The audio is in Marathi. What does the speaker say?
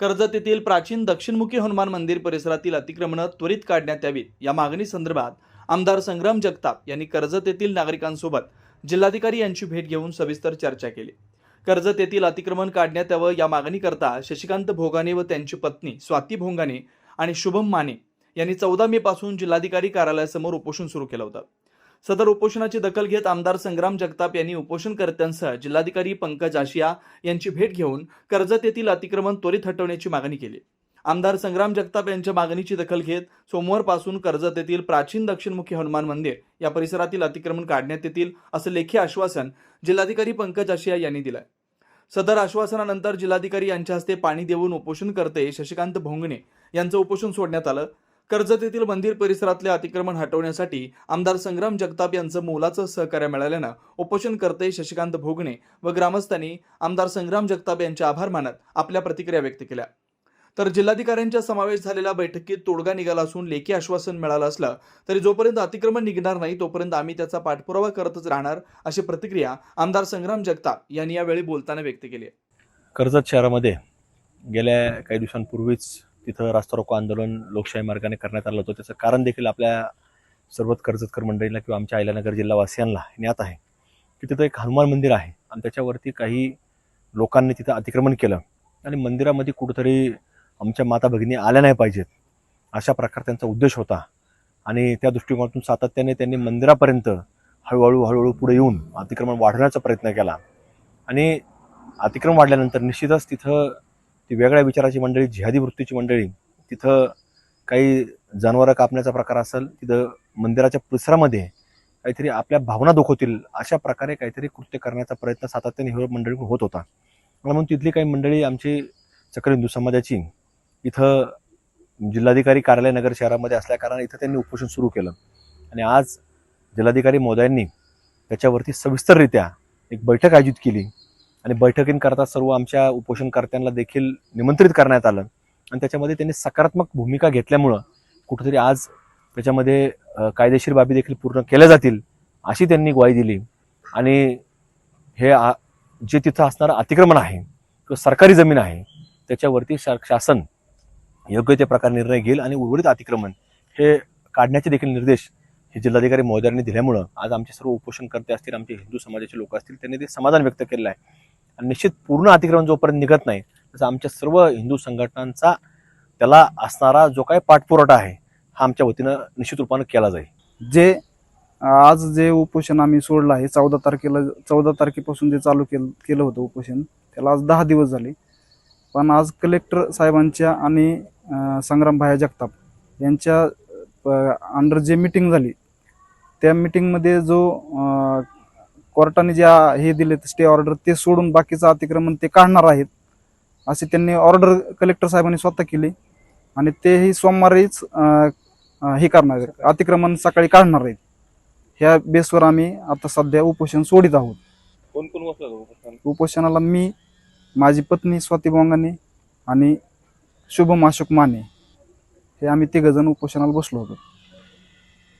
कर्जत येथील प्राचीन दक्षिणमुखी हनुमान मंदिर परिसरातील अतिक्रमणं त्वरित काढण्यात यावीत. या मागणी संदर्भात आमदार संग्राम जगताप यांनी कर्जत येथील नागरिकांसोबत जिल्हाधिकारी यांची भेट घेऊन सविस्तर चर्चा केली. कर्जत येथील अतिक्रमण काढण्यात यावं या मागणीकरता शशिकांत भोगाने व त्यांची पत्नी स्वाती भोंगाने आणि शुभम माने यांनी चौदा मे पासून जिल्हाधिकारी कार्यालयासमोर उपोषण सुरू केलं होतं. सदर उपोषणाची दखल घेत आमदार संग्राम जगताप यांनी उपोषणकर्त्यांसह जिल्हाधिकारी पंकज आशिया यांची भेट घेऊन कर्जत येथील अतिक्रमण त्वरित हटवण्याची मागणी केली. आमदार संग्राम जगताप यांच्या मागणीची दखल घेत सोमवारपासून कर्जत येथील प्राचीन दक्षिणमुखी हनुमान मंदिर या परिसरातील अतिक्रमण काढण्यात येतील असं लेखी आश्वासन जिल्हाधिकारी पंकज आशिया यांनी दिलं सदर आश्वासनानंतर जिल्हाधिकारी यांच्या हस्ते पाणी देऊन उपोषणकर्ते शशिकांत भोंगणे यांचं उपोषण सोडण्यात आलं. कर्जत येथील मंदिर परिसरातले अतिक्रमण हटवण्यासाठी आमदार संग्राम जगताप यांचं मोलाचं सहकार्य मिळाल्यानं उपोषणकर्ते शशिकांत भोगणे व ग्रामस्थांनी आमदार संग्राम जगताप यांचे आभार मानत आपल्या प्रतिक्रिया व्यक्त केल्या तर जिल्हाधिकाऱ्यांच्या समावेश झालेल्या बैठकीत तोडगा निघाला असून लेखी आश्वासन मिळालं असलं तरी जोपर्यंत अतिक्रमण निघणार नाही तोपर्यंत आम्ही त्याचा पाठपुरावा करतच राहणार अशी प्रतिक्रिया आमदार संग्राम जगताप यांनी यावेळी बोलताना व्यक्त केली आहे. कर्जत शहरामध्ये गेल्या काही दिवसांपूर्वीच तिथं रास्ता रोको आंदोलन लोकशाही मार्गाने करण्यात आलं होतं. त्याचं कारण देखील आपल्या सर्वच कर्जतकर मंडळीला किंवा आमच्या अहिल्यानगर जिल्हावासियांना ज्ञात आहे की तिथं एक हनुमान मंदिर आहे आणि त्याच्यावरती काही लोकांनी तिथं अतिक्रमण केलं आणि मंदिरामध्ये कुठंतरी आमच्या माता भगिनी आल्या नाही पाहिजेत. अशा प्रकार त्यांचा उद्देश होता आणि त्या दृष्टिकोनातून सातत्याने त्यांनी मंदिरापर्यंत हळूहळू हळूहळू पुढे येऊन अतिक्रमण वाढवण्याचा प्रयत्न केला. आणि अतिक्रमण वाढल्यानंतर निश्चितच तिथं ती वेगळ्या विचाराची मंडळी जिहादी वृत्तीची मंडळी. तिथं काही जनावरं कापण्याचा प्रकार असेल तिथं मंदिराच्या परिसरामध्ये काहीतरी आपल्या भावना दुखवतील अशा प्रकारे काहीतरी कृत्य करण्याचा प्रयत्न सातत्याने हे मंडळी होत होता. म्हणून तिथली काही मंडळी आमची सकल हिंदू समाजाची इथं जिल्हाधिकारी कार्यालय नगर शहरामध्ये असल्याकारणाने इथं त्यांनी उपोषण सुरू केलं. आणि आज जिल्हाधिकारी मोदयांनी त्याच्यावरती सविस्तररित्या एक बैठक आयोजित केली. आणि बैठकींकरता सर्व आमच्या उपोषणकर्त्यांना देखील निमंत्रित करण्यात आलं. आणि त्याच्यामध्ये त्यांनी सकारात्मक भूमिका घेतल्यामुळं कुठेतरी आज त्याच्यामध्ये कायदेशीर बाबी देखील पूर्ण केल्या जातील अशी त्यांनी ग्वाही दिली. आणि हे जे तिथं असणारं अतिक्रमण आहे किंवा सरकारी जमीन आहे त्याच्यावरती शा शासन योग्य ते प्रकार निर्णय घेईल आणि उर्वरित अतिक्रमण हे काढण्याचे देखील निर्देश हे जिल्हाधिकारी महोदयांनी दिल्यामुळं आज आमचे सर्व उपोषणकर्ते असतील आमचे हिंदू समाजाचे लोक असतील त्यांनी ते समाधान व्यक्त केलं आहे. निश्चित पूर्ण अतिक्रमण जोपर्यंत निघत नाही तसं आमच्या सर्व हिंदू संघटनांचा त्याला असणारा जो काही पाठपुरवठा आहे हा आमच्या वतीनं निश्चित रूपानं केला जाईल. जे आज जे उपोषण आम्ही सोडलं आहे चौदा तारखेला चौदा तारखेपासून जे चालू केलं केलं होतं उपोषण त्याला आज दहा दिवस झाले. पण आज कलेक्टर साहेबांच्या आणि संग्राम भाया जगताप यांच्या अंडर जे मिटिंग झाली त्या मिटिंगमध्ये जो कोर्टाने जे आ- हे दिले स्टे ऑर्डर ते सोडून बाकीचं अतिक्रमण ते काढणार आहेत. असे त्यांनी ऑर्डर कलेक्टर साहेबांनी स्वतः केली. आणि तेही सोमवारीच हे करणार आहेत. अतिक्रमण सकाळी काढणार आहेत. ह्या बेसवर आम्ही आता सध्या उपोषण सोडित आहोत. कोण कोण बसलं उपोषणाला मी माझी पत्नी स्वाती बोंगाने आणि शुभम अशोक माने. हे आम्ही तिघजण उपोषणाला बसलो होतो.